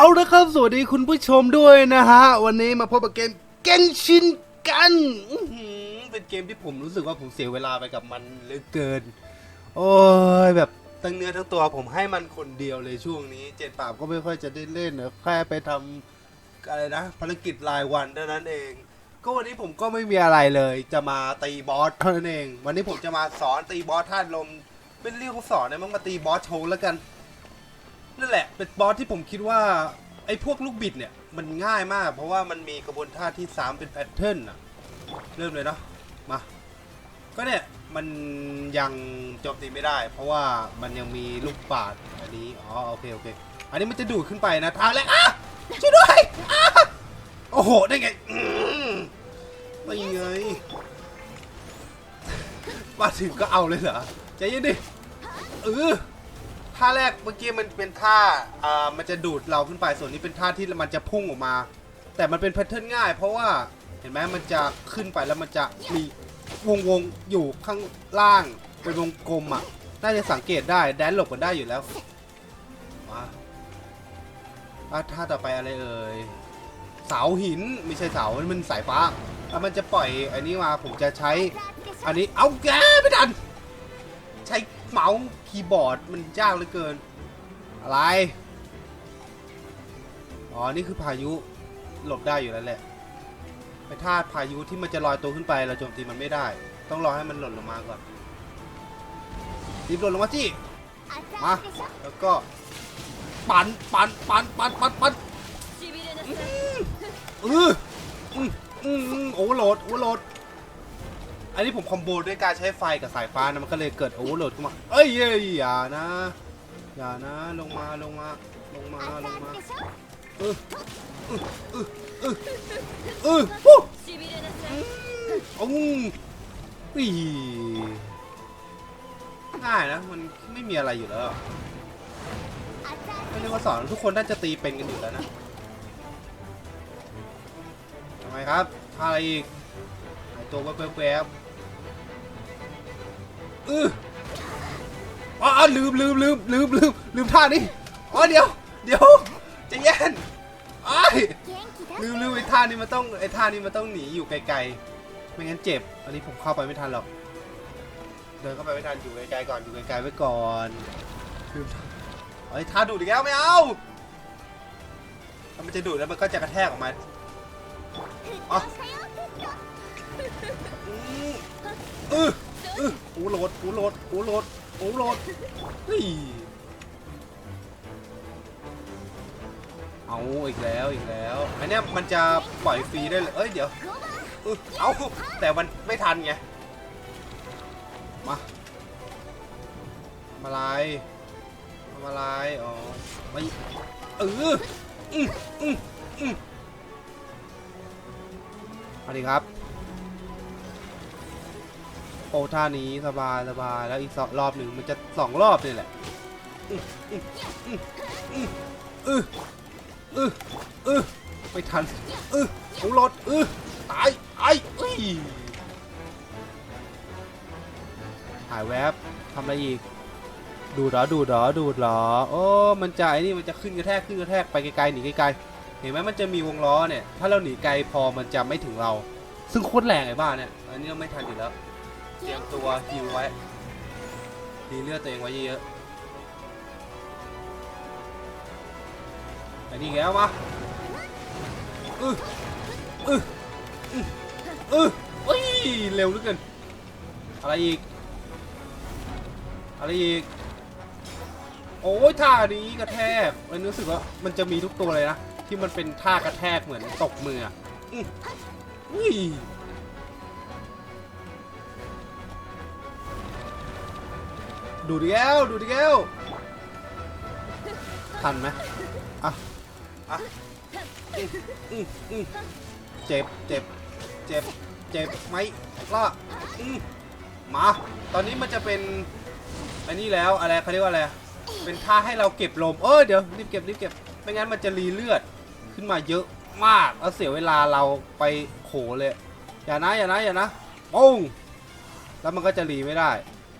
เอาละครับสวัสดีคุณผู้ชมด้วยนะฮะ วันนี้มาพบกับเกมเกนชินกันอื้อหือเป็นเกมที่ผมรู้สึกว่าผมเสียเวลาไปกับมันเหลือเกิน โอ้ยแบบตั้งเนื้อทั้งตัวผมให้มันคนเดียวเลยช่วงนี้ เจ็ดปราบก็ไม่ค่อยจะได้เล่นนะแค่ไปทำอะไรนะภารกิจรายวันเท่านั้นเอง ก็วันนี้ผมก็ไม่มีอะไรเลย จะมาตีบอสเท่านั้นเอง วันนี้ผมจะมาสอนตีบอสธาตุลมเป็นเรื่องของสอนนะมันมาตีบอสโชว์แล้วกัน นั่นแหละ เป็นบอสที่ผมคิดว่าไอ้พวกลูกบิดเนี่ยมันง่ายมาก เพราะว่ามันมีกระบวนท่าที่ 3 เป็นแพทเทิร์นอะเริ่มเลยเนาะมา ก็เนี่ยมันยังโจมตีไม่ได้ เพราะว่ามันยังมีลูกปาดอันนี้อ๋อโอเคโอเคอันนี้มันจะดูดขึ้นไปนะทางแรกอะช่วยด้วยอะโอ้โหได้ไงอืมไม่ไงมาถึงก็เอาเลยเหรอใจเย็นดิเออ ท่าแรกเมื่อกี้มันเป็นท่าอ่ามันจะดูดเราขึ้นไปส่วนนี้เป็นท่าที่มันจะพุ่งออกมา แต่มันเป็นแพทเทิร์นง่าย เพราะว่าเห็นไหมมันจะขึ้นไปแล้วมันจะมีวงวงๆอยู่ข้างล่างเป็นวงกลมอะน่าจะสังเกตได้แดนหลบกันได้อยู่แล้วมาอะท่าต่อไปอะไรเอ่ยเสาหินไม่ใช่เสามันสายฟ้าแล้วมันจะปล่อยอันนี้มาผมจะใช้ อันนี้เอาแกไม่ดัน ใช้ เมาส์คีย์บอร์ดมันยากเหลือเกิน อะไร อ๋อ นี่คือพายุหลบได้อยู่แล้วแหละไอ้ท่าพายุที่มันจะลอยตัวขึ้นไปเราโจมตีมันไม่ได้ ต้องรอให้มันหล่นลงมาก่อนรีบหล่นลงมาจี้มาแล้วก็ปันปันปันปันปันปันเอออืมอืมอืมโอ้โหลดโอ้โหลด อันนี้ผมคอมโบด้วยการใช้ไฟกับสายฟ้านะมันก็เลยเกิดโอเวอร์โหลดขึ้นมา เอ้ยเอ้ยอย่านะ อย่านะลงมาลงมาลงมาลงมาเออเออเออเออเออฮู้อืมอีง่ายนะมันไม่มีอะไรอยู่แล้วไม่ได้ว่าสอนทุกคนน่าจะตีเป็นกันอยู่แล้วนะทำไมครับอะไรอีกตัวแวบๆ เอออ๋อลืมลืมลืมลืมลืมลืมท่านี้อ๋อเดี๋ยว เดี๋ยวจะแย่นไอ้ลืมลืมไอ้ท่านี้มันต้องไอ้ท่านี้มันต้องหนีอยู่ไกลๆไม่งั้นเจ็บ อันนี้ผมเข้าไปไม่ทันหรอก เดินเข้าไปไม่ทันอยู่ไกลๆก่อนอยู่ไกลๆไว้ก่อนลืมท่าเอ้ท่าดูดอีกแล้วไม่เอาถ้ามันจะดูดแล้วมันก็จะกระแทกออกมาอ๋ออือ อเออโอ้โหลดโอ้โหลดโอ้โหลดโอ้โหลดเฮ้ยเอาอีกแล้วอีกแล้วอันเนี้ยมันจะปล่อยฟรีได้เลยเอ้ยเดี๋ยวเออเอาแต่มันไม่ทันไงมาทำอะไรทำอะไรอ๋อไม่เอออืมอืมอืมเอาดิครับ โอ้ท่านี้สบายสบายแล้วอีกสองรอบหนึ่งมันจะสองรอบนี่แหละอืออืออือไม่ทันอือโอ้รถอือตายไอ้อ้ยหายแวบทำอะไรอีก ดูดเหรอดูดเหรอดูดเหรอโอ้มันจะไอ้นี่มันจะขึ้นกระแทกขึ้นกระแทกไปไกลๆหนีไกลๆเห็นไหมมันจะมีวงล้อเนี่ย ถ้าเราหนีไกลพอมันจะไม่ถึงเรา ซึ่งโคตรแรงไอ้บ้าเนี่ย อันนี้เราไม่ทันอยู่แล้ว เตรียมตัวฮิวไว้ ดีเลือดตัวเองไว้เยอะๆอันนี้อีกแล้วมาอืออืออืออือเฮ้ยเร็วเหลือเกิน อะไรอีก อะไรอีก โอ้ยท่านี้กระแทกมันรู้สึกว่ามันจะมีทุกตัวเลยนะ ที่มันเป็นท่ากระแทกเหมือนตกมืออะอื้อ ดูดอีกแล้วดูดอีกแล้วทันไหมอะอะอืออือเจ็บเจ็บเจ็บเจ็บไหมล่ะอือมา ตอนนี้มันจะเป็นอันนี้แล้วอะไรเขาเรียกว่าอะไร เป็นท่าให้เราเก็บลม เออเดี๋ยวรีบเก็บรีบเก็บ ไม่งั้นมันจะรีเลือดขึ้นมาเยอะมากแล้วเสียเวลาเราไปโขเลย อย่านะอย่านะอย่านะปุ้งแล้วมันก็จะรีไม่ได้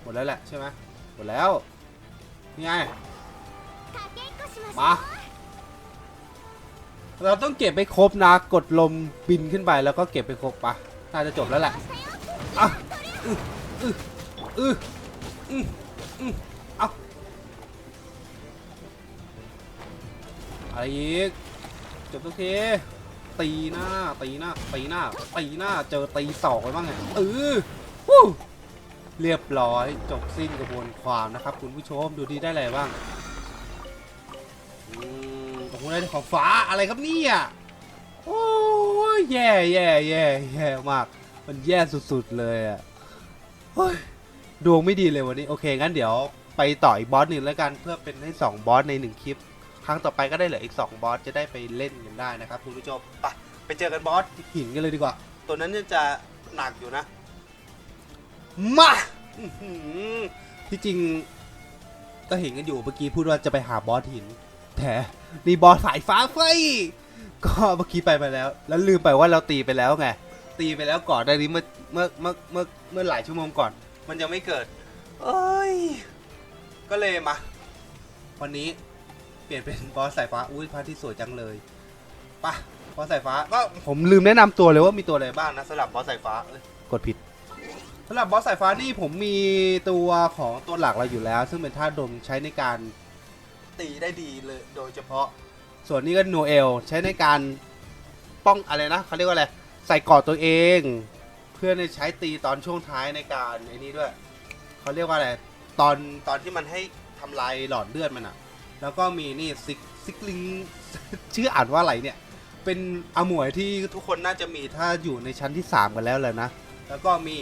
หมดแล้วแหละใช่ไหม มดแล้วนี่ไงมาเราต้องเก็บไปครบนะกดลมบินขึ้นไปแล้วก็เก็บไปครบปะน่าจะจบแล้วแหละอะอืออืออืออืออือเอาอะไรอีกจบสักทีตีหน้าตีหน้าตีหน้าตีหน้าเจอตีศอกไปบ้างไงเออวู้ เรียบร้อยจบสิ้นกระบวนความนะครับ คุณผู้ชมดูดีได้อะไรบ้างอืมโอ้โหได้ของฟ้าอะไรครับเนี่ยโอ้ยแย่แย่แย่แย่มาก มันแย่สุดๆเลยอะดวงไม่ดีเลยวันนี้โอเคงั้นเดี๋ยวไปต่ออีกบอสหนึ่งแล้วกันเพื่อเป็นให้ 2 บอสใน 1 คลิป ครั้งต่อไปก็ได้เหลืออีก 2 บอสจะได้ไปเล่นกันได้นะครับคุณผู้ชมไปไปเจอกันบอสหินกันเลยดีกว่า ตัวนั้นจะหนักอยู่นะ มาอื้อหือที่จริงก็เห็นกันอยู่เมื่อกี้พูดว่าจะไปหาบอสหินแต่นี่บอสสายฟ้าไฟก็เมื่อกี้ไปมาแล้ว แล้วลืมไปว่าเราตีไปแล้วไง ตีไปแล้วก่อนได้นี้เมื่อเมื่อเมื่อเมื่อเมื่อหลายชั่วโมงก่อน มันยังไม่เกิด เอ้ย ก็เลยมา วันนี้เปลี่ยนเป็นบอสสายฟ้า อุ้ยพระอาที่สวยจังเลยปะบอสสายฟ้าก็ผมลืมแนะนำตัวเลยว่ามีตัวอะไรบ้างนะสำหรับบอสสายฟ้าเอ้ยกดผิด สำหรับบอสสายฟ้านี่ผมมีตัวของตัวหลักเราอยู่แล้ว ซึ่งเป็นท่าดมใช้ในการตีได้ดีเลยโดยเฉพาะ ส่วนนี้ก็โนเอลใช้ในการป้องอะไรนะเขาเรียกว่าอะไรใส่กอดตัวเอง เพื่อในใช้ตีตอนช่วงท้ายในการไอ้นี้ด้วยเขาเรียกว่าอะไรตอนตอนที่มันให้ทำลายหลอดเลือดมันอะแล้วก็มีนี่ซิกซิกลิงชื่ออ่านว่าอะไรเนี่ย เป็นอมวยที่ทุกคนน่าจะมีถ้าอยู่ในชั้นที่ 3 กันแล้วเลยนะ แล้วก็มี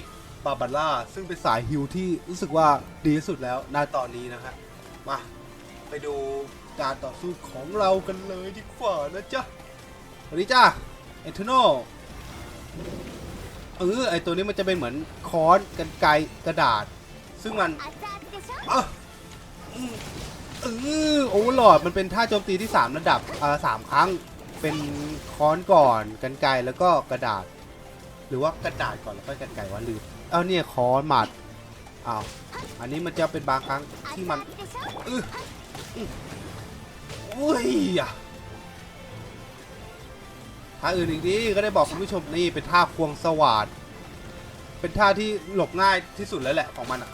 บาบาร่าซึ่งเป็นสายฮิลที่รู้สึกว่าดีที่สุดแล้วในตอนนี้นะฮะมาไปดูการต่อสู้ของเรากันเลยดีกว่านะจ๊ะสวัสดีจ้าเอเทโนเออไอตัวนี้มันจะเป็นเหมือนค้อนกันไกกระดาษ ซึ่งมันเออโอ้วอร์ลอดมันเป็นท่าโจมตีที่ 3 ระดับอ่าสามครั้งเป็นค้อนก่อนกันไกแล้วก็กระดาษ หรือว่ากระดาษก่อนแล้วค่อยกันไกว่าลืม เออเนี่ยขอหมัดอ้าวอันนี้มันจะเป็นบางครั้งที่มันอื้อุ้ยอะท่าอื่นอีกทีก็ได้บอกคุณผู้ชมนี่เป็นท่าควงสวาดเป็นท่าที่หลบง่ายที่สุดแล้วแหละของมันอะ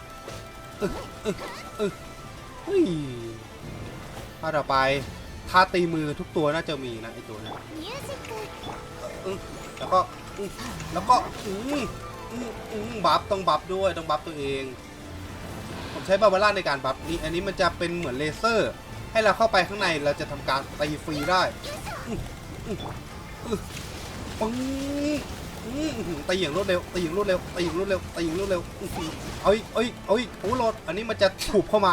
อึกอึกอึกอุ้ยท่าต่อไปท่าตีมือทุกตัวน่าจะมีนะไอตัวนี้แล้วก็แล้วก็อือ อืมบัฟต้องบัฟด้วยต้องบัฟตัวเอง ผมใช้บาบาร่าในการบัฟนี่อันนี้มันจะเป็นเหมือนเลเซอร์ ให้เราเข้าไปข้างในเราจะทำการตีฟรีได้ปึ้งตีอย่างรวดเร็วตีอย่างรวดเร็วตีอย่างรวดเร็วตีอย่างรวดเร็วเอาอีกเอาอีกเอาอีกโอ้โหอันนี้มันจะถูบเข้ามา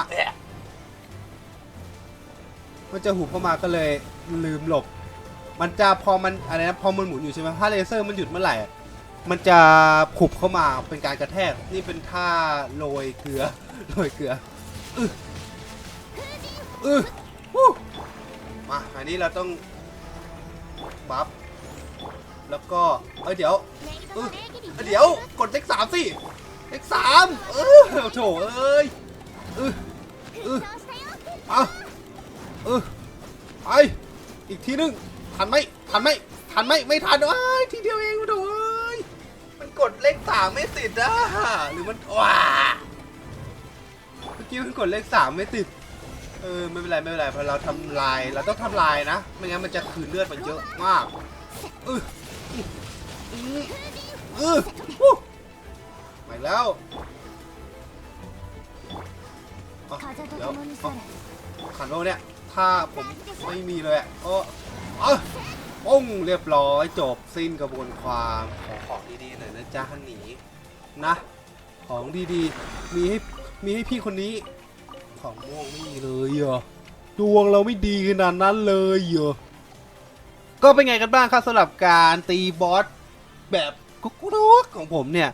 มันจะหูเข้ามาก็เลยลืมหลบ มันจะพอมันอะไรนะพอมันหมุนอยู่ใช่ไหมถ้าเลเซอร์มันหยุดเมื่อไหร่ มันจะผุบเข้ามาเป็นการกระแทกนี่เป็นท่าโรยเกลือโรยเกลืออึอึวู้มาอันนี้เราต้องบัฟแล้วก็เอ้ยเดี๋ยวเออเดี๋ยวกดเลขสามสิเลขสามเออโถเอ้ยเออเออเอาเออไปอีกทีนึงทันไหมทันไหมทันไหมไม่ทันอ้าทีเดียวเองโถ กดเลขสามไม่ติดอะหรือมันว้าเมื่อกี้มันกดเลขสามไม่ติด เออไม่เป็นไรไม่เป็นไรพอเราทำลายเราต้องทำลายนะ ไม่งั้นมันจะคืนเลือดไปเยอะมากเออเออมาแล้วเดี๋ยวขันโลเนี่ย ถ้าผมไม่มีเลยอะก็เออ ปุ้งเรียบร้อยจบสิ้นกระบวนความขอของดีๆหน่อยนะจ๊ะหนีนะ ของดีๆ มีให้มีให้พี่คนนี้ ของม่วงไม่มีเลยเหรอดวงเราไม่ดีขนาดนั้นเลยเหรอก็เป็นไงกันบ้างครับสำหรับการตีบอสแบบกุ๊กกุ๊กของผมเนี่ย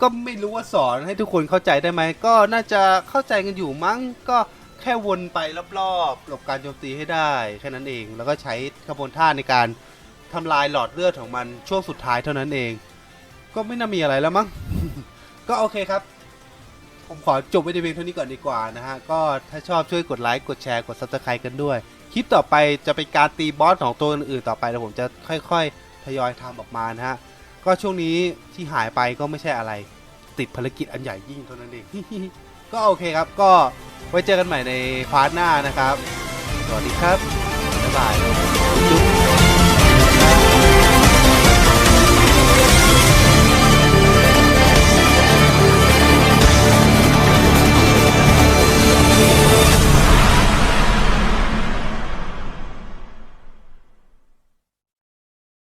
ก็ไม่รู้ว่าสอนให้ทุกคนเข้าใจได้ไหมก็น่าจะเข้าใจกันอยู่มั้งก็ แค่วนไปรอบๆหลบการโจมตีให้ได้แค่นั้นเอง แล้วก็ใช้ขบวนท่าในการทำลายหลอดเลือดของมันช่วงสุดท้ายเท่านั้นเอง ก็ไม่น่ามีอะไรแล้วมั้ง ก็โอเคครับ ผมขอจบไว้ในเพียงเท่านี้ก่อนดีกว่านะฮะ ก็ถ้าชอบช่วยกดไลค์กดแชร์กดซับสไครต์กันด้วย คลิปต่อไปจะเป็นการตีบอสของตัวอื่นๆต่อไปแล้วผมจะค่อยๆ ทยอยทำออกมานะฮะ ก็ช่วงนี้ที่หายไปก็ไม่ใช่อะไร ติดภารกิจอันใหญ่ยิ่งเท่านั้นเอง ก็โอเคครับ ก็ไว้เจอกันใหม่ในพาร์ทหน้านะครับ สวัสดีครับ บ๊ายบาย